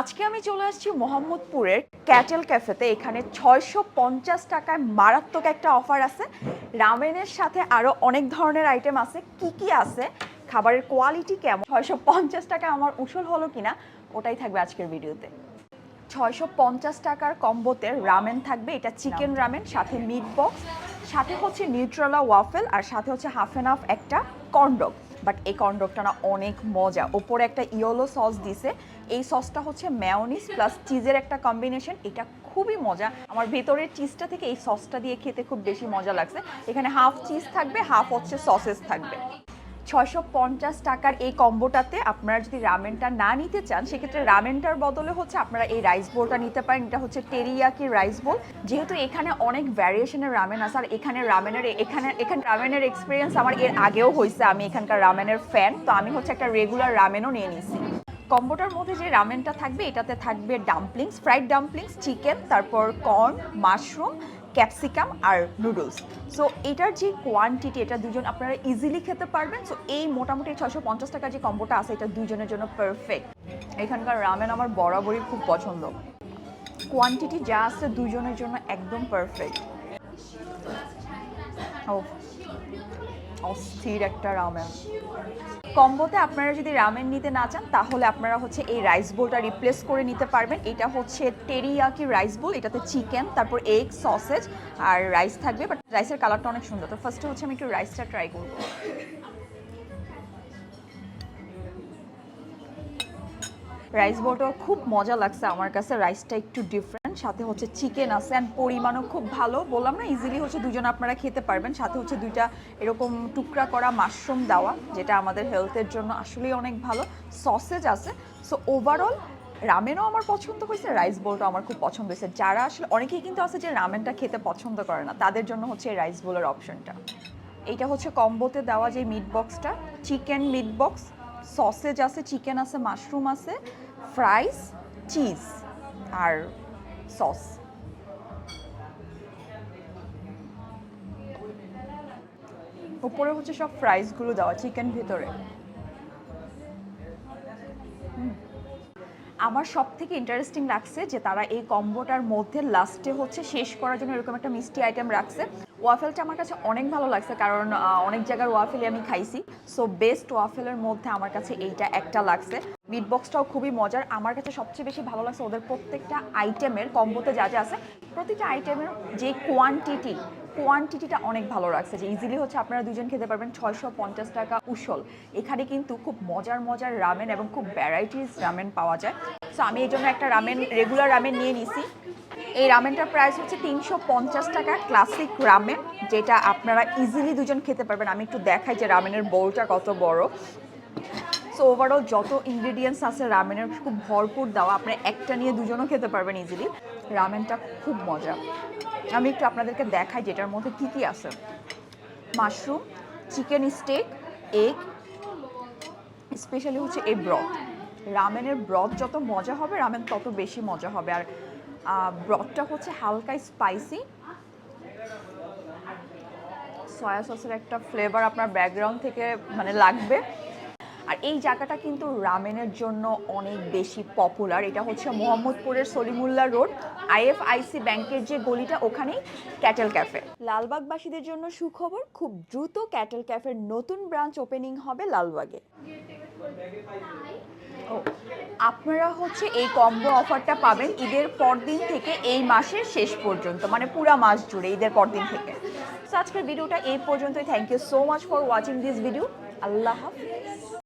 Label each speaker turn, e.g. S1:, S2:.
S1: আজকে আমি চলে আসছি মোহাম্মদপুরের ক্যাটেল ক্যাফেতে। এখানে ছয়শো পঞ্চাশ টাকায় মারাত্মক একটা অফার আছে। রামেনের সাথে আরও অনেক ধরনের আইটেম আছে। কি কি আছে? খাবারের কোয়ালিটি কেমন? ছয়শো পঞ্চাশ টাকা আমার উসুল হলো কিনা? ওটাই থাকবে আজকের ভিডিওতে। ছয়শো পঞ্চাশ টাকার কম্বোতে রামেন থাকবে। এটা চিকেন রামেন, সাথে মিট বক্স সাথে হচ্ছে নিউট্রালা ওয়াফেল আর সাথে হচ্ছে হাফ অ্যান্ড হাফ একটা কর্নডগ বাট এই কর্নডগটা না অনেক মজা। ওপরে একটা ইয়েলো সস দিছে। এই সসটা হচ্ছে ম্যাওনিস প্লাস চিজের একটা কম্বিনেশন এটা খুবই মজা। আমার ভেতরের চিজটা থেকে এই সসটা দিয়ে খেতে খুব বেশি মজা লাগছে। এখানে হাফ চিজ থাকবে হাফ হচ্ছে সসেস থাকবে। ছয়শো পঞ্চাশ টাকার এই কম্বোটাতে আপনারা যদি রামেনটা না নিতে চান, সেক্ষেত্রে রামেনটার বদলে হচ্ছে আপনারা এই রাইস বোলটা নিতে পারেন। এটা হচ্ছে টেরিয়াকি রাইস বোল যেহেতু এখানে অনেক ভ্যারিয়েশনের রামেন আছে, আর এখানে রামেনের, এখানে এখানে রামেনের এক্সপিরিয়েন্স আমার এর আগেও হয়েছে, আমি এখানকার রামেনের ফ্যান তো আমি হচ্ছে একটা রেগুলার রামেনও নিয়ে নিছি কম্বোটার মধ্যে যে রামেনটা থাকবে, এটাতে থাকবে ডাম্পলিংস ফ্রাইড ডাম্পলিংস চিকেন তারপর কর্ন মাশরুম ক্যাপসিকাম আর নুডলস। সো এটার যে কোয়ান্টিটি এটা দুজন আপনারা ইজিলি খেতে পারবেন। সো এই মোটামুটি ছয়শো পঞ্চাশ টাকার যে কম্বোটা আছে, এটা দুজনের জন্য পারফেক্ট এখানকার রামেন আমার বরাবরই খুব পছন্দ। কোয়ান্টিটি যা আছে, দুজনের জন্য একদম পারফেক্ট ও অস্থির একটা রামেন। কম্বোতে আপনারা যদি রামেন নিতে না চান, তাহলে আপনারা হচ্ছে এই রাইস বোলটা রিপ্লেস করে নিতে পারবেন। এটা হচ্ছে টেরিয়াকি রাইস বোল এটাতে চিকেন তারপর এগ সসেজ আর রাইস থাকবে। বাট রাইসের কালারটা অনেক সুন্দর। তো ফার্স্টে হচ্ছে আমি একটু রাইসটা ট্রাই করব। রাইস বোলটাও খুব মজা লাগছে আমার কাছে। রাইসটা একটু ডিফারেন্ট সাথে হচ্ছে চিকেন আছে অ্যান্ড পরিমাণও খুব ভালো। বললাম না ইজিলি হচ্ছে দুজন আপনারা খেতে পারবেন। সাথে হচ্ছে দুইটা এরকম টুকরা করা মাশরুম দেওয়া, যেটা আমাদের হেলথের জন্য আসলেই অনেক ভালো। সসেজ আছে। সো ওভারঅল রামেনও আমার পছন্দ হয়েছে রাইস বোলটাও আমার খুব পছন্দ হয়েছে। যারা আসলে, অনেকেই কিন্তু আছে যে রামেনটা খেতে পছন্দ করে না, তাদের জন্য হচ্ছে এই রাইস বোলের অপশনটা এইটা হচ্ছে কম্বোতে দেওয়া যে মিট বক্সটা চিকেন মিট বক্স সসেজ আছে চিকেন আছে মাশরুম আছে ফ্রাইস চিজ আর সস উপরে হচ্ছে সব ফ্রাইসগুলো দেওয়া চিকেন ভিতরে। আমার সব থেকে ইন্টারেস্টিং লাগছে যে তারা এই কম্বোটার মধ্যে লাস্টে হচ্ছে শেষ করার জন্য এরকম একটা মিষ্টি আইটেম রাখছে। ওয়াফেলটা আমার কাছে অনেক ভালো লাগছে, কারণ অনেক জায়গার ওয়াফেলই আমি খাইছি। সো বেস্ট ওয়াফেলের মধ্যে আমার কাছে এইটা একটা লাগছে। মিট বক্সটাও খুবই মজার। আমার কাছে সবচেয়ে বেশি ভালো লাগছে ওদের প্রত্যেকটা আইটেমের কম্বোতে যা যা আছে, প্রতিটা আইটেমের যে কোয়ান্টিটি কোয়ান্টিটিটা অনেক ভালো রাখছে যে ইজিলি হচ্ছে আপনারা দুজন খেতে পারবেন ছয়শো পঞ্চাশ টাকা উসল। এখানে কিন্তু খুব মজার মজার রামেন এবং খুব ভ্যারাইটিস রামেন পাওয়া যায়। সো আমি এই জন্য একটা রামেন রেগুলার রামেন নিয়ে নিছি। এই রামেনটার প্রাইস হচ্ছে তিনশো পঞ্চাশ টাকা ক্লাসিক রামেন, যেটা আপনারা ইজিলি দুজন খেতে পারবেন। আমি একটু দেখাই যে রামেনের বোলটা কত বড়। সো ওভারঅল যত ইনগ্রিডিয়েন্টস আছে রামেনের, খুব ভরপুর দেওয়া আপনি একটা নিয়ে দুজনও খেতে পারবেন ইজিলি রামেনটা খুব মজা। আমি একটু আপনাদেরকে দেখাই যেটার মধ্যে কি কি আছে। Mushroom chicken steak egg specially হচ্ছে এই ব্রথ রামেনের ব্রথ যত মজা হবে, রামেন তত বেশি মজা হবে। আর ব্রথটা হচ্ছে হালকা স্পাইসি। সয়া সসের একটা ফ্লেভার আপনার ব্যাকগ্রাউন্ড থেকে মানে লাগবে। আর এই জায়গাটা কিন্তু রামেনের জন্য অনেক বেশি পপুলার এটা হচ্ছে মোহাম্মদপুরের সলিমুল্লাহ রোড। আইএফআইসি ব্যাংকের যে গলিটা, ওখানেই ক্যাটেল ক্যাফে। লালবাগবাসীদের জন্য সুখবর, খুব দ্রুত ক্যাটেল ক্যাফের নতুন ব্রাঞ্চ ওপেনিং হবে লালবাগে। ও, আপনারা হচ্ছে এই কম্বো অফারটা পাবেন ঈদের পরদিন থেকে এই মাসের শেষ পর্যন্ত মানে পুরা মাস জুড়ে ঈদের পরদিন থেকে। তো আজকের ভিডিওটা এই পর্যন্তই। Thank you so much for watching this video Allah Hafiz.